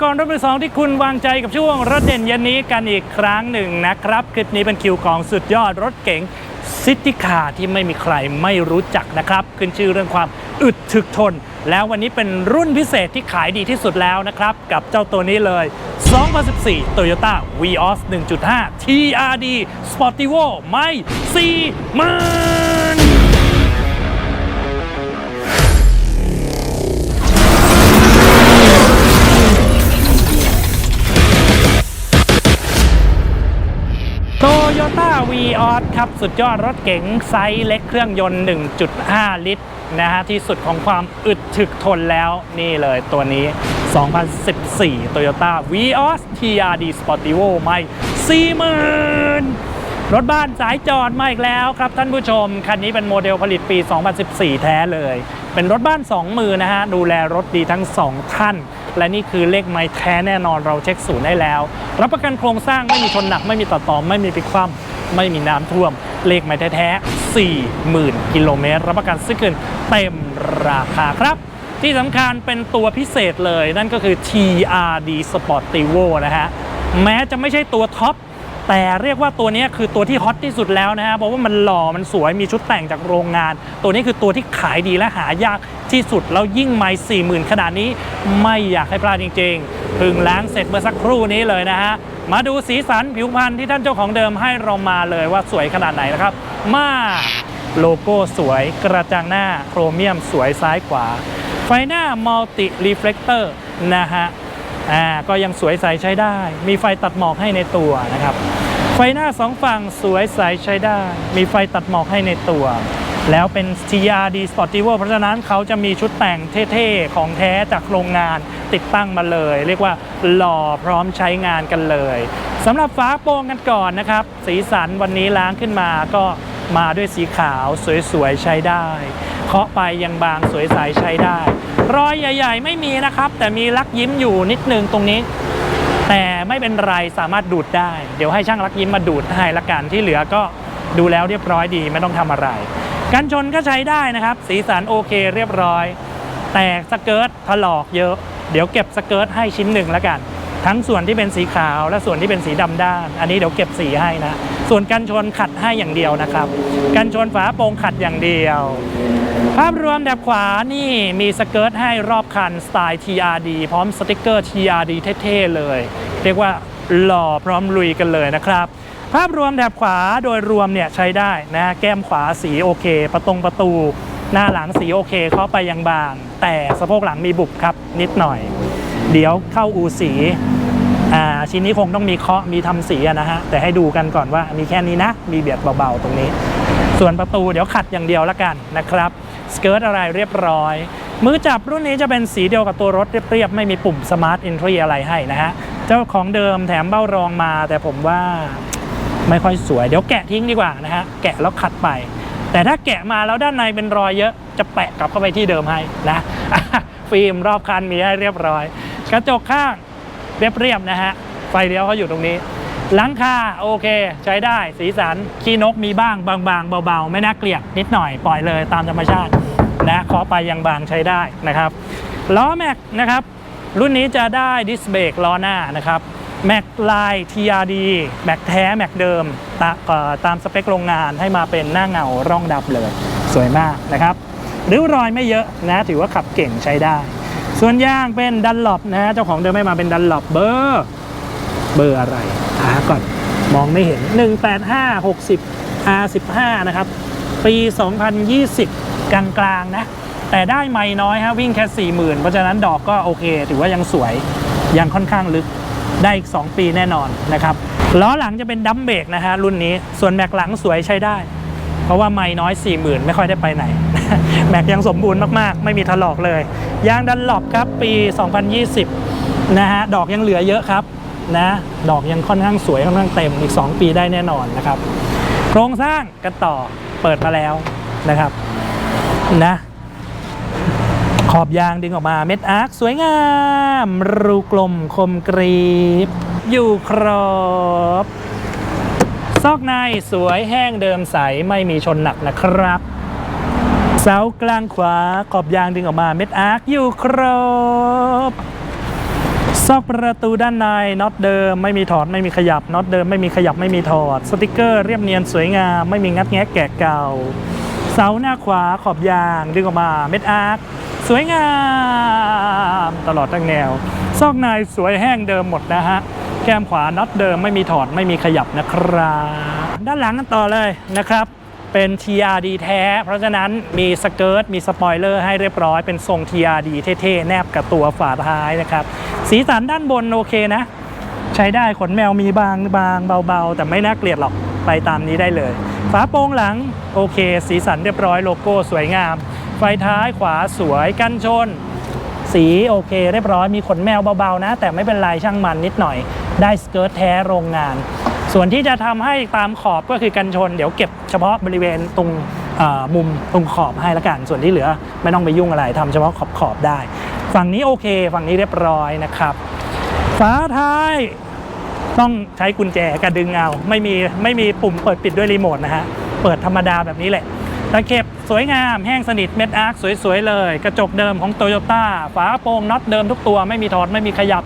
ศิปกรรถมือสองที่คุณวางใจกับช่วงรถเด่นเย็นนี้กันอีกครั้งหนึ่งนะครับ คลิปนี้เป็นคิวของสุดยอดรถเก๋งซิตี้คาที่ไม่มีใครไม่รู้จักนะครับ ขึ้นชื่อเรื่องความอึดถึกทน แล้ววันนี้เป็นรุ่นพิเศษที่ขายดีที่สุดแล้วนะครับ กับเจ้าตัวนี้เลย 2014 Toyota Vios 1.5 TRD Sportivo ไม่สี่หมื่น โตโยต้าวีออสครับ สุดยอดรถเก๋งไซส์เล็กเครื่องยนต์ 1.5 ลิตรนะฮะ ที่สุดของความอึดถึกทนแล้วนี่เลยตัวนี้ 2014 Toyota Vios TRD Sportivo ไม่ 40,000 รถบ้านสายจอดมาอีกแล้วครับท่านผู้ชม คันนี้เป็นโมเดลผลิตปี 2014 แท้เลย เป็นรถบ้าน 2 มือนะฮะ ดูแลรถดีทั้ง 2 ท่าน และนี่คือเลขไม้แท้แน่นอนเราเช็คศูนย์ได้แล้ว รับประกันโครงสร้างไม่มีชนหนักไม่มีตัดต่อไม่มีปิดคว่ำไม่มีน้ำท่วม เลขไม้แท้ๆ40,000 กิโลเมตร รับประกันซื้อคืนเต็มราคาครับที่สำคัญเป็นตัวพิเศษเลยนั่นก็คือ TRD Sportivo นะฮะ แม้จะไม่ใช่ตัวท็อป แต่เรียกว่าตัวนี้คือตัวที่ฮอตที่สุดแล้วนะฮะเพราะว่ามันหล่อมันสวยมีชุดแต่งจากโรงงาน ตัวนี้คือตัวที่ขายดีและหายากที่สุดแล้วยิ่งไม่สี่หมื่นขนาดนี้ ไม่อยากให้พลาดจริงๆเพึ่งล้างเสร็จเมื่อสักครู่นี้เลยนะฮะมาดูสีสันผิวพรรณที่ท่านเจ้าของเดิมให้เรามาเลยว่าสวยขนาดไหนนะครับ มาโลโก้สวยกระจังหน้าโครเมียมสวยซ้ายขวา ไฟหน้ามัลติรีเฟล c เตอร์นะฮะ อ่าก็ยังสวยใสใช้ได้ มีไฟตัดหมอกให้ในตัวนะครับ ไฟหน้าสองฝั่งสวยใสใช้ได้ มีไฟตัดหมอกให้ในตัว แล้วเป็น TRD Sportivo เพราะฉะนั้นเขาจะมีชุดแต่งเท่ๆ ของแท้จากโรงงานติดตั้งมาเลย เรียกว่าหล่อพร้อมใช้งานกันเลยสำหรับฝาโปร่งกันก่อนนะครับ สีสันวันนี้ล้างขึ้นมาก็มาด้วยสีขาวสวยๆใช้ได้ เคาะไปยังบางสวยใสใช้ได้ รอยใหญ่ ๆ ไม่มีนะครับ แต่มีลักยิ้มอยู่นิดนึงตรงนี้ แต่ไม่เป็นไรสามารถดูดได้ เดี๋ยวให้ช่างลักยิ้มมาดูดให้ละกันที่เหลือก็ดูแล้วเรียบร้อยดีไม่ต้องทำอะไร กันชนก็ใช้ได้นะครับ สีสันโอเคเรียบร้อย แต่สเกิร์ตถลอกเยอะ เดี๋ยวเก็บสเกิร์ตให้ชิ้นหนึ่งล้วกัน ทั้งส่วนที่เป็นสีขาวและส่วนที่เป็นสีดำด้าน อันนี้เดี๋ยวเก็บสีให้นะ ส่วนกันชนขัดให้อย่างเดียวนะครับ กันชนฝาโปร่งขัดอย่างเดียว ภาพรวมแถบขวานี่มีสเกิร์ตให้รอบคันสไตล์ TRD พร้อมสติกเกอร์ TRD เท่ๆเลย เรียกว่าหล่อพร้อมลุยกันเลยนะครับ ภาพรวมแถบขวาโดยรวมเนี่ยใช้ได้นะแก้มขวาสีโอเค ประตงประตู หน้าหลังสีโอเคเข้าไปยังบาง แต่สะโพกหลังมีบุบครับนิดหน่อย เดี๋ยวเข้าอูสีอ่าชิ้นนี้คงต้องมีเคาะมีทำสีนะฮะ แต่ให้ดูกันก่อนว่ามีแค่นี้นะ มีเบียดเบาๆตรงนี้ ส่วนประตูเดี๋ยวขัดอย่างเดียวละกันนะครับ สเกิร์ตอะไรเรียบร้อย มือจับรุ่นนี้จะเป็นสีเดียวกับตัวรถเรียบๆ ไม่มีปุ่ม Smart Entry อะไรให้นะฮะ เจ้าของเดิมแถมเบ้ารองมา แต่ผมว่าไม่ค่อยสวย เดี๋ยวแกะทิ้งดีกว่านะฮะ แกะแล้วขัดไป แต่ถ้าแกะมาแล้วด้านในเป็นรอยเยอะจะแปะกลับเข้าไปที่เดิมให้นะฟิล์มรอบคันมีให้เรียบร้อย กระจกข้างเรียบๆนะฮะไฟเลี้ยวเขาอยู่ตรงนี้ หลังคาโอเค ใช้ได้สีสันขี้นกมีบ้างบางๆ เบาๆ ไม่น่าเกลียดนิดหน่อยปล่อยเลยตามธรรมชาตินะขอไปยังบางใช้ได้นะครับล้อแม็กนะครับรุ่นนี้จะได้ดิสเบรกล้อหน้านะครับแม็กลาย TRD แม็กแท้แม็กเดิมตาเอ่อตามสเปคโรงงานให้มาเป็นหน้าเงาร่องดับเลย สวยมากนะครับริ้วรอยไม่เยอะนะถือว่าขับเก่งใช้ได้ ส่วนยางเป็นดันหลบนะฮะเจ้าของเดิมให้มาเป็นดันหลบเบอร์ เบอร์อะไรหาก่อนมองไม่เห็น 185 60 R15 นะครับ ปี 2020 กลางๆนะ แต่ได้ไม่น้อยฮะวิ่งแค่ 40,000 เพราะฉะนั้นดอกก็โอเค ถือว่ายังสวย ยังค่อนข้างลึกได้อีก 2 ปีแน่นอนนะครับล้อหลังจะเป็นดัมเบรกนะฮะรุ่นนี้ส่วนแม็กหลังสวยใช้ได้ เพราะว่าไม่น้อย 40,000 ไม่ค่อยได้ไปไหน แม็กยังสมบูรณ์มากๆ ไม่มีถลอกเลยยางดันหลบครับปี 2020 นะฮะดอกยังเหลือเยอะครับ นะ ดอกยังค่อนข้างสวยค่อนข้างเต็มอีก 2 ปีได้แน่นอนนะครับ โครงสร้างกันต่อเปิดมาแล้วนะครับนะขอบยางดึงออกมาเม็ดอาร์คสวยงาม รูกลมคมกรีบ อยู่ครบ ซอกในสวยแห้งเดิมใสไม่มีชนหนักนะครับ เสากลางขวาขอบยางดึงออกมาเม็ดอาร์คอยู่ครบ ซอกประตูด้านในน็อตเดิมไม่มีถอดไม่มีขยับน็อตเดิมไม่มีขยับไม่มีถอด สติกเกอร์เรียบเนียนสวยงามไม่มีงัดแงะแกะเก่า เสาหน้าขวาขอบยางดึงออกมาเม็ดอาร์คสวยงามตลอดทั้งแนว ซอกในสวยแห้งเดิมหมดนะฮะแก้มขวาน็อตเดิมไม่มีถอดไม่มีขยับนะครับ ด้านหลังกันต่อเลยนะครับ เป็น TRD แท้ เพราะฉะนั้นมีสเกิร์ตมีสปอยเลอร์ให้เรียบร้อยเป็นทรง TRD เท่ๆ แนบกับตัวฝาท้ายนะครับ สีสันด้านบนโอเคนะ ใช้ได้ขนแมวมีบางบางเบาๆ แต่ไม่น่าเกลียดหรอกไปตามนี้ได้เลย ฝาโปร่งหลังโอเค สีสันเรียบร้อยโลโก้สวยงาม ไฟท้ายขวาสวยกันชน สีโอเค เรียบร้อยมีขนแมวเบาๆนะ แต่ไม่เป็นไรช่างมันนิดหน่อย ได้สเกิร์ตแท้โรงงาน ส่วนที่จะทำให้ตามขอบก็คือกันชน เดี๋ยวเก็บเฉพาะบริเวณตรงมุมตรงขอบให้ละกัน ส่วนที่เหลือไม่ต้องไปยุ่งอะไรทำเฉพาะขอบขอบๆได้ ฝั่งนี้โอเค ฝั่งนี้เรียบร้อยนะครับฝาท้ายต้องใช้กุญแจกระดึงเอาไม่มีไม่มีปุ่มเปิดปิดด้วยรีโมทนะฮะเปิดธรรมดาแบบนี้แหละตะเข็บสวยงามแห้งสนิทเม็ดอาร์คสวยๆเลย กระจกเดิมของโตโยต้าฝาโปร่งน็อตเดิมทุกตัวไม่มีถอดไม่มีขยับ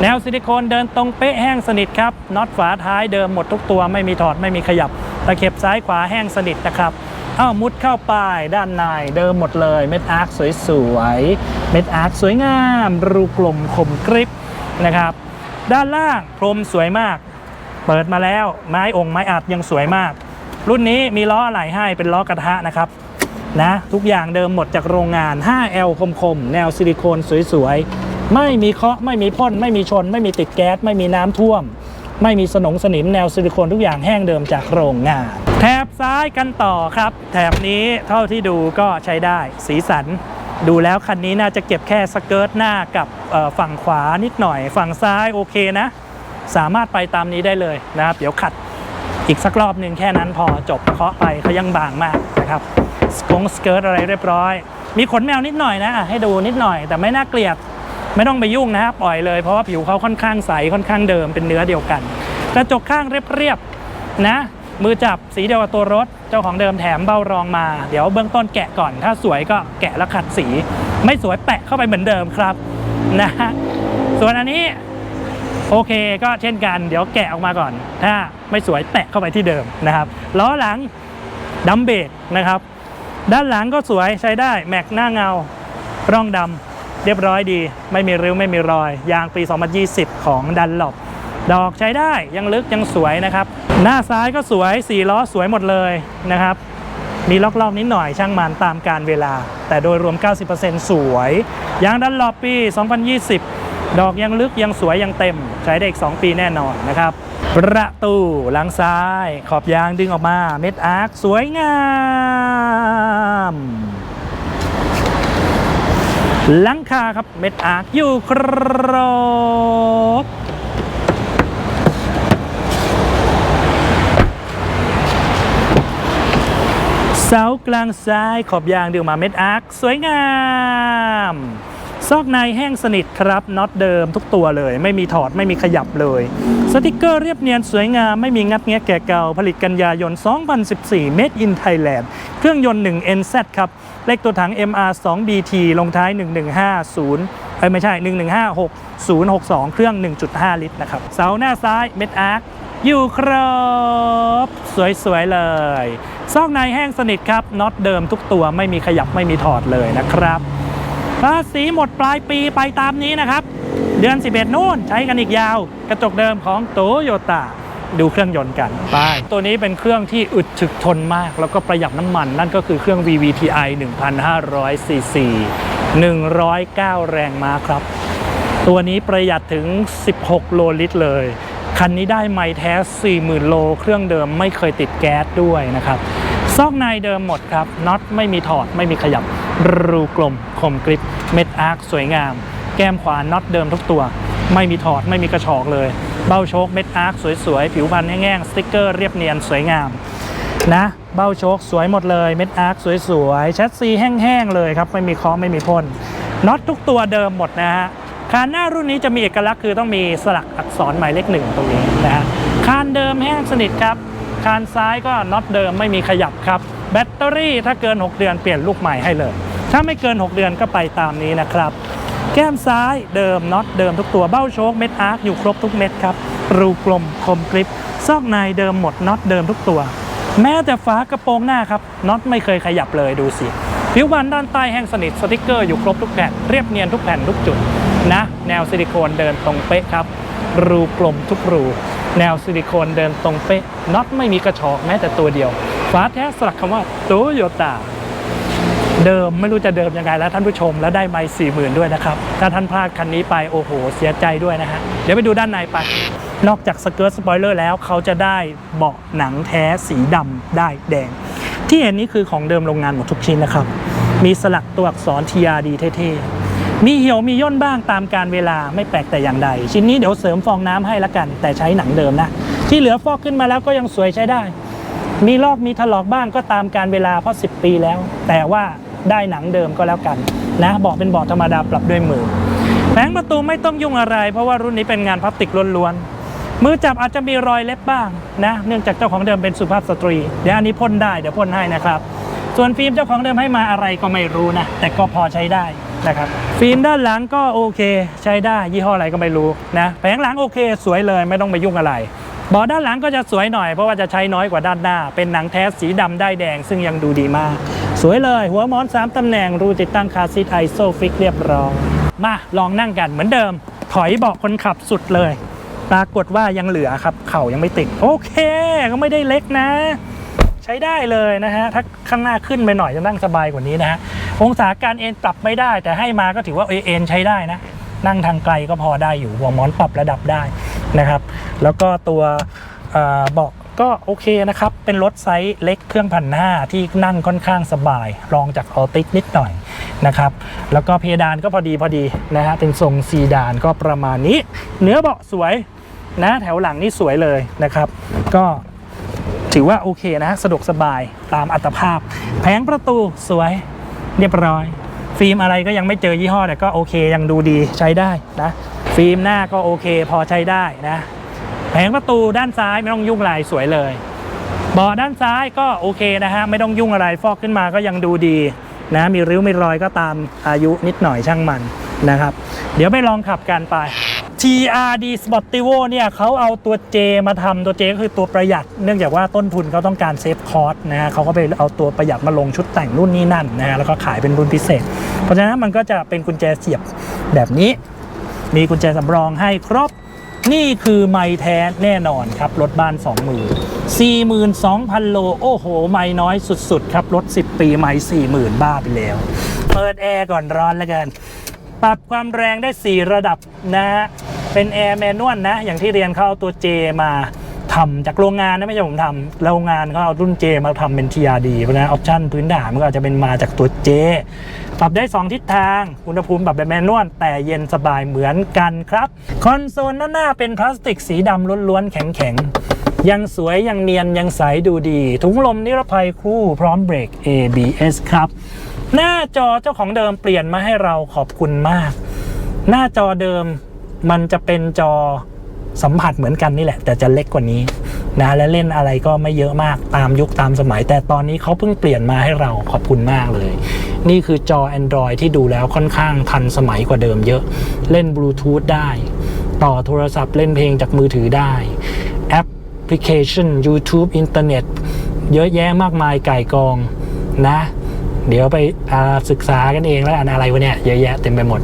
แนวซิลิโคนเดินตรงเป๊ะแห้งสนิทครับน็อตฝาท้ายเดิมหมดทุกตัวไม่มีถอดไม่มีขยับตะเข็บซ้ายขวาแห้งสนิทนะครับอ้ามุดเข้าไปด้านในเดิมหมดเลย เม็ดอาร์คสวยๆเม็ดอาร์คสวยงาม รูกลมคมกริบนะครับ ด้านล่างพรมสวยมาก เปิดมาแล้วไม้องค์ไม้อัดยังสวยมาก รุ่นนี้มีล้ออะไหล่ให้เป็นล้อกระทะนะครับนะทุกอย่างเดิมหมดจากโรงงาน 5L คมๆ แนวซิลิโคนสวยๆ ไม่มีเคาะไม่มีพ่นไม่มีชน ไม่มีติดแก๊ส ไม่มีน้ำท่วม ไม่มีสนงสนิมแนวซิลิโคนทุกอย่างแห้งเดิมจากโรงงาน แถบซ้ายกันต่อครับ แถบนี้เท่าที่ดูก็ใช้ได้ สีสัน ดูแล้วคันนี้น่าจะเก็บแค่สเกิร์ตหน้ากับฝั่งขวานิดหน่อย ฝั่งซ้ายโอเคนะ สามารถไปตามนี้ได้เลยนะครับเดี๋ยวขัดอีกสักรอบหนึ่งแค่นั้นพอจบเคาะไปเขายังบางมากนะครับสกงสเกิร์ตอะไรเรียบร้อย มีขนแมวนิดหน่อยนะอะให้ดูนิดหน่อย แต่ไม่น่าเกลียด ไม่ต้องไปยุ่งนะครับปล่อยเลยเพราะว่าผิวเขาค่อนข้างใสค่อนข้างเดิมเป็นเนื้อเดียวกัน กระจกข้างเรียบๆนะมือจับสีเดียวกับตัวรถ เจ้าของเดิมแถมเบ้ารองมา เดี๋ยวเบื้องต้นแกะก่อน ถ้าสวยก็แกะแล้วขัดสี ไม่สวยแปะเข้าไปเหมือนเดิมครับนะส่วนอันนี้โอเคก็เช่นกันเดี๋ยวแกะออกมาก่อน ถ้าไม่สวยแปะเข้าไปที่เดิมนะครับล้อหลังดัมเบรกนะครับ ด้านหลังก็สวยใช้ได้แม็กหน้าเงา ร่องดำ เรียบร้อยดี ไม่มีริ้วไม่มีรอย ยางปี 2020 ของดันหลบดอกใช้ได้ยังลึกยังสวยนะครับ หน้าซ้ายก็สวยสี่ล้อสวยหมดเลยนะครับ มีล็อกๆนิดหน่อยช่างมันตามการเวลา แต่โดยรวม 90%สวย ยางดันหลบปี 2020 ดอกยังลึกยังสวยยังเต็ม ใช้ได้อีก 2 ปีแน่นอนนะครับ ประตูหลังซ้าย ขอบยางดึงออกมา เม็ดอาร์คสวยงาม หลังคาครับเม็ดอาร์คอยู่ครบเสากลางซ้ายขอบยางดึงออกมาเม็ดอาร์คสวยงามซอกในแห้งสนิทครับน็อตเดิมทุกตัวเลย ไม่มีถอดไม่มีขยับเลย สติกเกอร์เรียบเนียนสวยงาม ไม่มีงัดแงะแก่เก่าผลิตกันยายน 2014 Made in Thailand เครื่องยนต์ 1 NZ ครับ เลขตัวถัง MR 2 BT ลงท้าย 1150เอ้ยไม่ใช่ 1156 062 เครื่อง 1.5 ลิตรนะครับ เสาหน้าซ้ายเม็ดอาร์คอยู่ครบ สวย ๆ เลยซอกในแห้งสนิทครับน็อตเดิมทุกตัวไม่มีขยับไม่มีถอดเลยนะครับภาษีหมดปลายปีไปตามนี้นะครับ เดือน 11 นู่นใช้กันอีกยาว กระจกเดิมของโตโยต้า ดูเครื่องยนต์กันไปตัวนี้เป็นเครื่องที่อึดถึกทนมาก แล้วก็ประหยัดน้ำมัน นั่นก็คือเครื่อง VVTi 1,500 cc 109 แรงม้าครับ ตัวนี้ประหยัดถึง 16 โลลิตรเลย คันนี้ได้ไมล์แท้ 40,000 โล เครื่องเดิมไม่เคยติดแก๊สด้วยนะครับ ซอกในเดิมหมดครับน็อตไม่มีถอดไม่มีขยับ รูกลมคมกริบเม็ดอาร์คสวยงาม แก้มขวาน็อตเดิมทุกตัว ไม่มีถอดไม่มีกระชอกเลย เบ้าโชคเม็ดอาร์คสวยๆ ผิวพันแห้งๆสติ๊กเกอร์เรียบเนียนสวยงามนะเบ้าโชคสวยหมดเลยเม็ดอาร์คสวยๆแชสซีแห้งๆเลยครับไม่มีคอไม่มีพ่นน็อตทุกตัวเดิมหมดนะฮะคานหน้ารุ่นนี้จะมีเอกลักษณ์คือต้องมีสลักอักษรหมายเลขหนึ่งตรงนี้นะฮะคานเดิมแห้งสนิทครับคานซ้ายก็น็อตเดิมไม่มีขยับครับ แบตเตอรี่ถ้าเกิน 6 เดือนเปลี่ยนลูกใหม่ให้เลย ถ้าไม่เกิน 6 เดือนก็ไปตามนี้นะครับ แก้มซ้ายเดิมน็อตเดิมทุกตัวเบ้าโชคเม็ดอาร์คอยู่ครบทุกเม็ดครับ รูกลมคมกริปซอกในเดิมหมดน็อตเดิมทุกตัว แม้แต่ฝากระโปรงหน้าครับน็อตไม่เคยขยับเลยดูสิผิวบานด้านใต้แห้งสนิทสติกเกอร์อยู่ครบทุกแผ่นเรียบเนียนทุกแผ่นทุกจุดนะ แนวซิลิโคนเดินตรงเป๊ะครับ รูกลมทุกรู แนวซิลิโคนเดินตรงเป๊ะน็อตไม่มีกระชอกแม้แต่ตัวเดียว ฝาแท้สลักคำว่าโตโยต้า เดิมไม่รู้จะเดิมยังไงแล้วท่านผู้ชมแล้วได้ไม่สี่หมื่นด้วยนะครับ ถ้าท่านพลาดคันนี้ไปโอ้โห เสียใจด้วยนะฮะ เดี๋ยวไปดูด้านในไป นอกจากสเกิร์ตสปอยเลอร์แล้วเขาจะได้เบาะหนังแท้สีดำได้แดง ที่เห็นนี่คือของเดิมโรงงานหมดทุกชิ้นนะครับ มีสลักตัวอักษร TRD เท่ๆ มีเหี่ยวมีย่นบ้างตามการเวลาไม่แปลกแต่อย่างใด ชิ้นนี้เดี๋ยวเสริมฟองน้ำให้ละกัน แต่ใช้หนังเดิมนะที่เหลือฟอกขึ้นมาแล้วก็ยังสวยใช้ได้ มีลอกมีถลอกบ้างก็ตามการเวลาเพราะ 10 ปีแล้ว แต่ว่า ได้หนังเดิมก็แล้วกันนะบาะเป็นเบาะธรรมดาปรับด้วยมือแผงประตูไม่ต้องยุ่งอะไร เพราะว่ารุ่นนี้เป็นงานพลาสติกล้วนๆมือจับอาจจะมีรอยเล็บบ้างนะเนื่องจากเจ้าของเดิมเป็นสุภาพสตรีเดี๋ยวอันนี้พ่นได้เดี๋ยวพ่นให้นะครับ ส่วนฟิล์มเจ้าของเดิมให้มาอะไรก็ไม่รู้นะแต่ก็พอใช้ได้นะครับฟิล์มด้านหลังก็โอเค ใช้ได้ยี่ห้ออะไรก็ไม่รู้นะแผงหลังโอเค สวยเลยไม่ต้องไปยุ่งอะไรบาะด้านหลังก็จะสวยหน่อยเพราะว่าจะใช้น้อยกว่าด้านหน้า เป็นหนังแท้สีดำได้แดง ซึ่งยังดูดีมาก สวยเลย หัวหมอน 3 ตำแหน่งรูติดตั้งคาซีทไอโซฟิกเรียบร้อยมาลองนั่งกันเหมือนเดิม ถอยเบาะคนขับสุดเลย ปรากฏว่ายังเหลือครับ เข่ายังไม่ติด โอเค ก็ไม่ได้เล็กนะ ใช้ได้เลยนะฮะ ถ้าข้างหน้าขึ้นไปหน่อยจะนั่งสบายกว่านี้นะฮะ องศาการเอ็นปรับไม่ได้ แต่ให้มาก็ถือว่าเอ็นใช้ได้นะ นั่งทางไกลก็พอได้อยู่หัวหมอนปรับระดับได้นะครับ แล้วก็ตัวเอ่อเบาะ ก็โอเคนะครับ เป็นรถไซส์เล็กเครื่องพันห้าที่นั่งค่อนข้างสบาย รองจากออติกนิดหน่อยนะครับ แล้วก็เพดานก็พอดีพอดีนะฮะเป็นทรงซีดานก็ประมาณนี้ เนื้อเบาะสวยนะแถวหลังนี่สวยเลยนะครับ ก็ถือว่าโอเคนะสะดวกสบายตามอัตภาพ แผงประตูสวยเรียบร้อย ฟิล์มอะไรก็ยังไม่เจอยี่ห้อแต่ก็โอเคยังดูดีใช้ได้นะฟิล์มหน้าก็โอเคพอใช้ได้นะ แผงประตูด้านซ้ายไม่ต้องยุ่งอะไรสวยเลยเบาะด้านซ้ายก็โอเคนะฮะไม่ต้องยุ่งอะไรฟอกขึ้นมาก็ยังดูดีนะมีริ้วมีรอยก็ตามอายุนิดหน่อยช่างมันนะครับ เดี๋ยวไปลองขับกันไป TRD Sportivo เนี่ยเขาเอาตัว J มาทำตัว J ก็คือตัวประหยัด เนื่องจากว่าต้นทุนเขาต้องการเซฟคอร์สนะฮะเขาก็ไปเอาตัวประหยัดมาลงชุดแต่งรุ่นนี้นั่นนะฮะแล้วก็ขายเป็นรุ่นพิเศษ เพราะฉะนั้นมันก็จะเป็นกุญแจเสียบแบบนี้ มีกุญแจสำรองให้ครบ นี่คือไม้แท้แน่นอนครับ รถบ้าน2 0 0 0 42,000 โล โอ้โห ไม่น้อยสุดๆ ครับ รถ 10 ปีไม่ 40,000 บ้าไปแล้ว เปิดแอร์ก่อนร้อนแล้วกัน ปรับความแรงได้ 4 ระดับนะฮะ เป็นแอร์แมนนวลนะ อย่างที่เรียนเขาเอาตัว J มาทำจากโรงงานนะไม่ใช่ผมทำโรงงานเขาเอารุ่น J มาทำเป็น TRD เพราะฉะนั้นออปชั่นพื้นฐานมันก็จจะเป็นมาจากตัว J ปรับได้ 2 ทิศทาง อุณหภูมิปรับแบบแมนนวลแต่เย็นสบายเหมือนกันครับ คอนโซลด้านหน้าเป็นพลาสติกสีดำล้วนๆ แข็งๆ ยังสวย ยังเนียน ยังใสดูดี ถุงลมนิรภัยคู่พร้อมเบรก ABS ครับ หน้าจอเจ้าของเดิมเปลี่ยนมาให้เราขอบคุณมาก หน้าจอเดิมมันจะเป็นจอสัมผัสเหมือนกันนี่แหละ แต่จะเล็กกว่านี้นะและเล่นอะไรก็ไม่เยอะมากตามยุคตามสมัย แต่ตอนนี้เขาเพิ่งเปลี่ยนมาให้เราขอบคุณมากเลย นี่คือจอ Android ที่ดูแล้วค่อนข้างทันสมัยกว่าเดิมเยอะ เล่นบลูทูธได้ ต่อโทรศัพท์เล่นเพลงจากมือถือได้ แอปพลิเคชัน YouTube อินเทอร์เน็ตเยอะแยะมากมายไก่กองนะ เดี๋ยวไปศึกษากันเองแล้วกันอะไรวะเนี่ยเยอะแยะเต็มไปหมด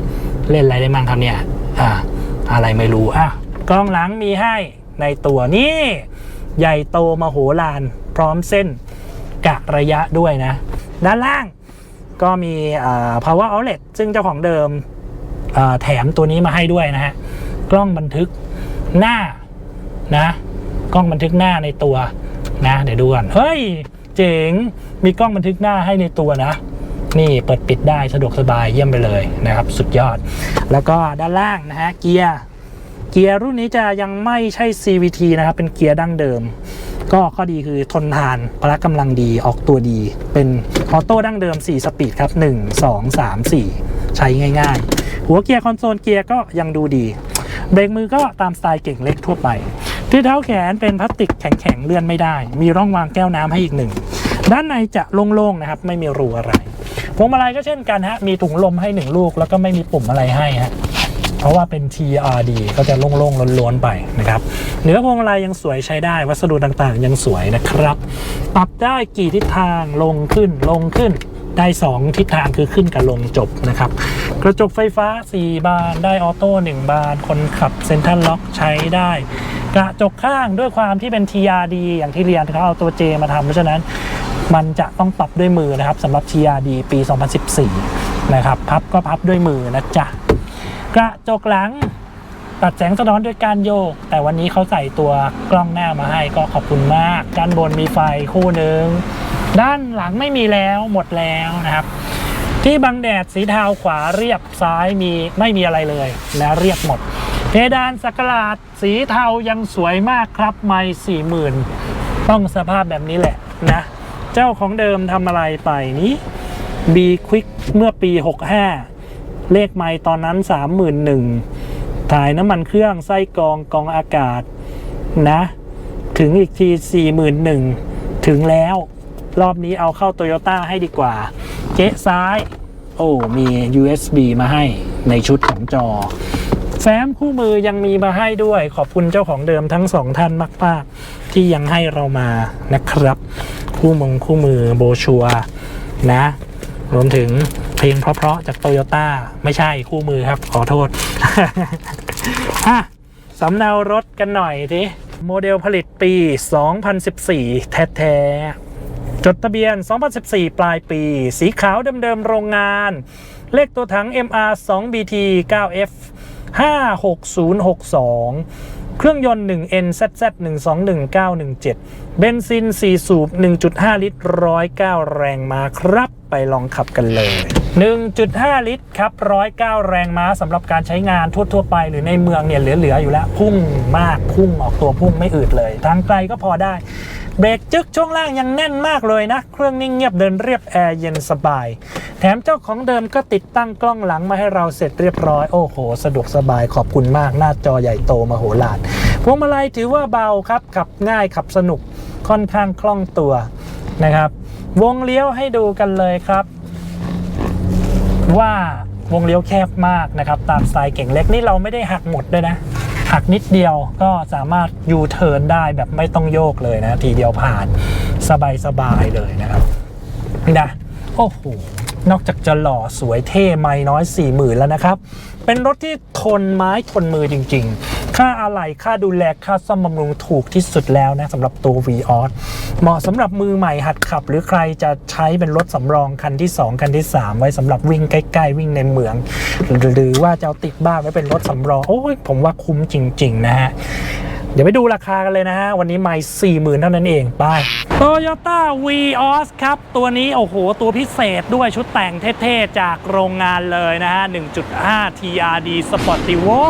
เล่นอะไรได้มั่งครับเนี่ยอ่าอะไรไม่รู้อะกล้องหลังมีให้ในตัวนี่ใหญ่โตมโหฬารพร้อมเส้นกะระยะด้วยนะ ด้านล่าง ก็มีอ่า power outlet ซึ่งเจ้าของเดิมแถมตัวนี้มาให้ด้วยนะฮะ กล้องบันทึกหน้านะ กล้องบันทึกหน้าในตัวนะ เดี๋ยวดูก่อนเฮ้ย เจ๋ง มีกล้องบันทึกหน้าให้ในตัวนะ นี่เปิดปิดได้สะดวกสบายเยี่ยมไปเลยนะครับ สุดยอด แล้วก็ด้านล่างนะฮะเกียร์เกียร์รุ่นนี้จะยังไม่ใช่ CVT นะครับ เป็นเกียร์ดั้งเดิม ก็ข้อดีคือทนทานพละกำลังดีออกตัวดี เป็นออโต้ดั้งเดิม 4 สปีดครับ 1 2 3 4 ใช้ง่าย ๆ หัวเกียร์คอนโซลเกียร์ก็ยังดูดี เบรกมือก็ตามสไตล์เก่งเล็กทั่วไป ที่เท้าแขนเป็นพลาสติกแข็งๆเลื่อนไม่ได้ มีร่องวางแก้วน้ำให้อีกหนึ่ง ด้านในจะโล่งๆนะครับ ไม่มีรูอะไรพวงมาลัยก็เช่นกันฮะมีถุงลมให้หนึ่งลูกแล้วก็ไม่มีปุ่มอะไรให้ฮะ เพราะว่าเป็น TRD ก็จะโล่งๆล้วนๆไปนะครับเนื้อพวงมาลัยยังสวยใช้ได้ วัสดุต่างๆ ยังสวยนะครับ ปรับได้กี่ทิศทางลงขึ้นลงขึ้นได้ 2 ทิศทางคือขึ้นกับลงจบนะครับ กระจกไฟฟ้า 4 บานได้ออโต้ 1 บาน คนขับเซ็นทรัลล็อกใช้ได้ กระจกข้างด้วยความที่เป็น TRD อย่างที่เรียนเขาเอาตัว J มาทำเพราะฉะนั้นมันจะต้องปรับด้วยมือนะครับสำหรับ TRD ปี 2014 นะครับ พับก็พับด้วยมือนะจ๊ะ กระจกหลัง ตัดแสงสะท้อนด้วยการโยก แต่วันนี้เขาใส่ตัวกล้องหน้ามาให้ก็ขอบคุณมาก ด้านบนมีไฟคู่หนึ่งด้านหลังไม่มีแล้วหมดแล้วนะครับ ที่บังแดดสีเทาขวาเรียบซ้ายมีไม่มีอะไรเลย แล้วเรียบหมด เพดานสักหลาดสีเทายังสวยมากครับไม่สี่หมื่นต้องสภาพแบบนี้แหละนะ เจ้าของเดิมทำอะไรไปนี้ B Quick เมื่อปี 65 เลขไม้ตอนนั้น 31,000ถ่ายน้ำมันเครื่องไส้กรองกรองอากาศนะ ถึงอีกที 41,000ถึงแล้ว รอบนี้เอาเข้าโตโยต้าให้ดีกว่า เจ๊ซ้าย โอ้ มี USB มาให้ในชุดของจอ แฟ้มคู่มือยังมีมาให้ด้วย ขอบคุณเจ้าของเดิมทั้งสองท่านมาก ๆ ที่ยังให้เรามานะครับ คู่มงคู่มือโบชัวนะรวมถึง เพลงเพราะๆจากโตโยต้าไม่ใช่คู่มือครับ ขอโทษอะสำเนารถกันหน่อยทีโมเดลผลิตปี 2014 แท้ๆจดทะเบียน 2014 ปลายปี สีขาวเดิมๆโรงงาน เลขตัวถัง MR 2 BT 9F 56062 เครื่องยนต์ 1 NZZ 121917 เบนซิน 4 สูบ 1.5 ลิตร 109 แรงมาครับ ไปลองขับกันเลย 1.5 ลิตรครับ109 แรงม้าสำหรับการใช้งานทั่วๆไปหรือในเมืองเนี่ยเหลือๆอยู่แล้ว พุ่งมากพุ่งออกตัวพุ่งไม่อืดเลยทางไกลก็พอได้ เบรกจึกช่วงล่างยังแน่นมากเลยนะ เครื่องนิ่งเงียบเดินเรียบแอร์เย็นสบาย แถมเจ้าของเดิมก็ติดตั้งกล้องหลังมาให้เราเสร็จเรียบร้อย โอ้โห สะดวกสบายขอบคุณมากหน้าจอใหญ่โตมโหฬารพวงมาลัยถือว่าเบาครับขับง่ายขับสนุกค่อนข้างคล่องตัวนะครับวงเลี้ยวให้ดูกันเลยครับ ว่าวงเลี้ยวแคบมากนะครับ ตามสไตล์เก่งเล็กนี่เราไม่ได้หักหมดด้วยนะ หักนิดเดียวก็สามารถยูเทิร์นได้แบบไม่ต้องโยกเลยนะ ทีเดียวผ่านสบายๆเลยนะครับนะโอ้โหนอกจากจะหล่อสวยเท่ไม่น้อย4 0,000แล้วนะครับ เป็นรถที่ทนไม้ทนมือจริง ๆ ค่าอะไหล่ค่าดูแลค่าซ่อมบำรุงถูกที่สุดแล้วนะสำหรับตัว v ีออสเหมาะสำหรับมือใหม่หัดขับ หรือใครจะใช้เป็นรถสำรองคันที่ 2 คันที่ 3 ไว้สำหรับวิ่งใกล้ ๆ วิ่งในเมือง หรือว่าจะเอาติดบ้านไว้เป็นรถสำรองโอ้ยผมว่าคุ้มจริง ๆ นะฮะเดี๋ยวไปดูราคากันเลยนะฮะ วันนี้ไม่สี่หมื่นเท่านั้นเองไป Toyota Vios ครับ ตัวนี้ โอ้โห ตัวพิเศษด้วยชุดแต่งเท่ ๆ จากโรงงานเลยนะฮะ 1.5 TRD Sportivo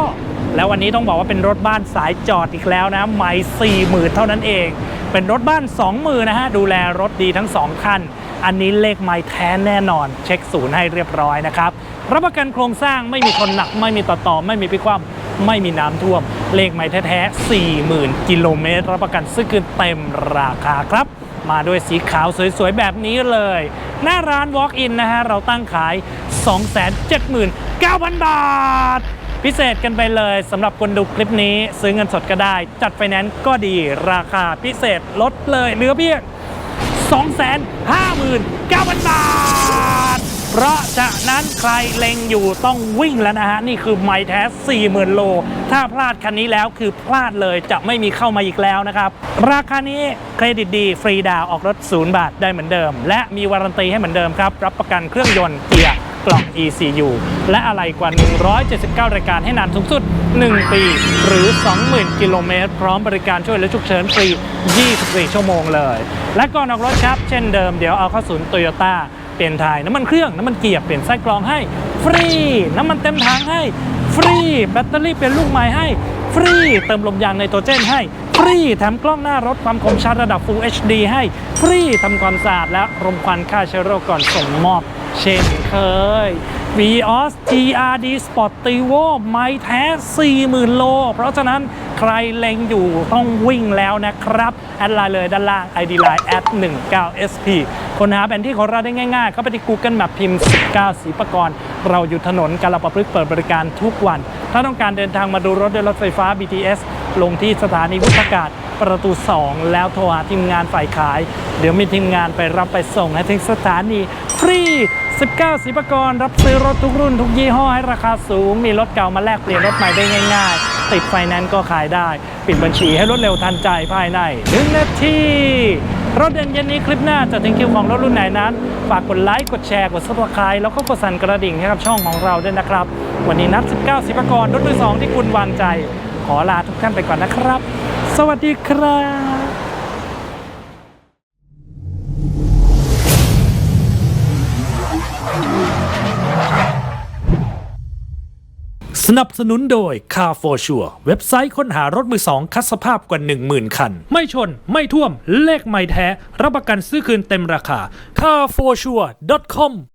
แล้ววันนี้ต้องบอกว่าเป็นรถบ้านสายจอดอีกแล้วนะไม่สี่หมื่นเท่านั้นเอง เป็นรถบ้าน2มือนะฮะดูแลรถดีทั้ง2คันอันนี้เลขไม้แท้แน่นอน เช็คศูนย์ให้เรียบร้อยนะครับรับประกันโครงสร้างไม่มีคนหนัก ไม่มีต่อต่อไม่มีพิความไม่มีน้ำท่วม เลขไม้แท้ๆ40,000กิโลเมตรรับประกันซื้อคืนเต็มราคาครับ มาด้วยสีขาวสวยๆ แบบนี้เลย หน้าร้าน Walk-in นะฮะ เราตั้งขาย 279,000 บาท พิเศษกันไปเลยสำหรับคนดูคลิปนี้ซื้อเงินสดก็ได้ จัดไฟแนนซ์ก็ดีราคาพิเศษลดเลยเหลือเพียง 259,000 บาท เพราะฉะนั้นใครเล็งอยู่ต้องวิ่งแล้วนะฮะ นี่คือไมแท้40,000 โล ถ้าพลาดคันนี้แล้วคือพลาดเลยจะไม่มีเข้ามาอีกแล้วนะครับ ราคานี้เครดิตดี ฟรีดาวออกรถ 0 บาทได้เหมือนเดิม และมีวารันตีให้เหมือนเดิมครับ รับประกันเครื่องยนต์เกียร์ กล่อง ECU และอะไรกว่า 179 รายการให้นานสูงสุด 1 ปี หรือ 20,000 กิโลเมตร พร้อมบริการช่วยเหลือฉุกเฉินฟรี 24 ชั่วโมงเลย และก่อนออกรถครับ เช่นเดิมเดี๋ยวเอาเข้าศูนย์โตโยต้าเปลี่ยนถ่ายน้ำมันเครื่อง น้ำมันเกียร์เปลี่ยนไส้กรองให้ ฟรี น้ำมันเต็มถังให้ ฟรี แบตเตอรี่เปลี่ยนลูกใหม่ให้ ฟรี เติมลมยางไนโตรเจนให้ฟรีแถมกล้องหน้ารถความคมชัดระดับ Full HD ให้ ฟรีทำความสะอาดและรมควันฆ่าเชื้อโรคก่อนส่งมอบ เช่นเคย Vios TRD Sportivo ไม้แท้ 40,000 โล เพราะฉะนั้นใครเล็งอยู่ต้องวิ่งแล้วนะครับ แอดไลน์เลยด้านล่าง ID Line แอด19 SP ค้นหาแผนที่ของเราได้ง่ายๆ เข้าไปที่ Google Map พิมพ์ 19 สีประกรณ์เราอยู่ถนนกาลประพฤกษ์เปิดบริการทุกวัน ถ้าต้องการเดินทางมาดูรถโดยรถไฟฟ้า BTS ลงที่สถานีวุฒากาศประตู 2 แล้วโทรหาทีมงานฝ่ายขาย เดี๋ยวมีทีมงานไปรับไปส่งให้ถึงสถานีฟรี 19สิบกรรับซื้อรถทุกรุ่นทุกยี่ห้อให้ราคาสูง มีรถเก่ามาแลกเปลี่ยนรถใหม่ได้ง่ายๆ ติดไฟแนนซ์ก็ขายได้ ปิดบัญชีให้รวดเร็วทันใจภายใน 1 นาทีรถเด่นเย็นนี้คลิปหน้าจะถึงคิวของรถรุ่นไหนนั้น ฝากกดไลค์ กดแชร์ กดซับสไครต์แล้วก็กดสั่นกระดิ่งให้กับช่องของเราด้วยนะครับ วันนี้นัด 19 สิบกรรถมือสองที่คุณวางใจ อลาทุกท่านไปก่อนนะครับ สวัสดีครับสนับสนุนโดย Car for Sure เว็บไซต์ค้นหารถมือสองคัดสภาพกว่า 10,000 คัน ไม่ชน ไม่ท่วม เลขไม่แท้ รับประกันซื้อคืนเต็มราคา carforsure.com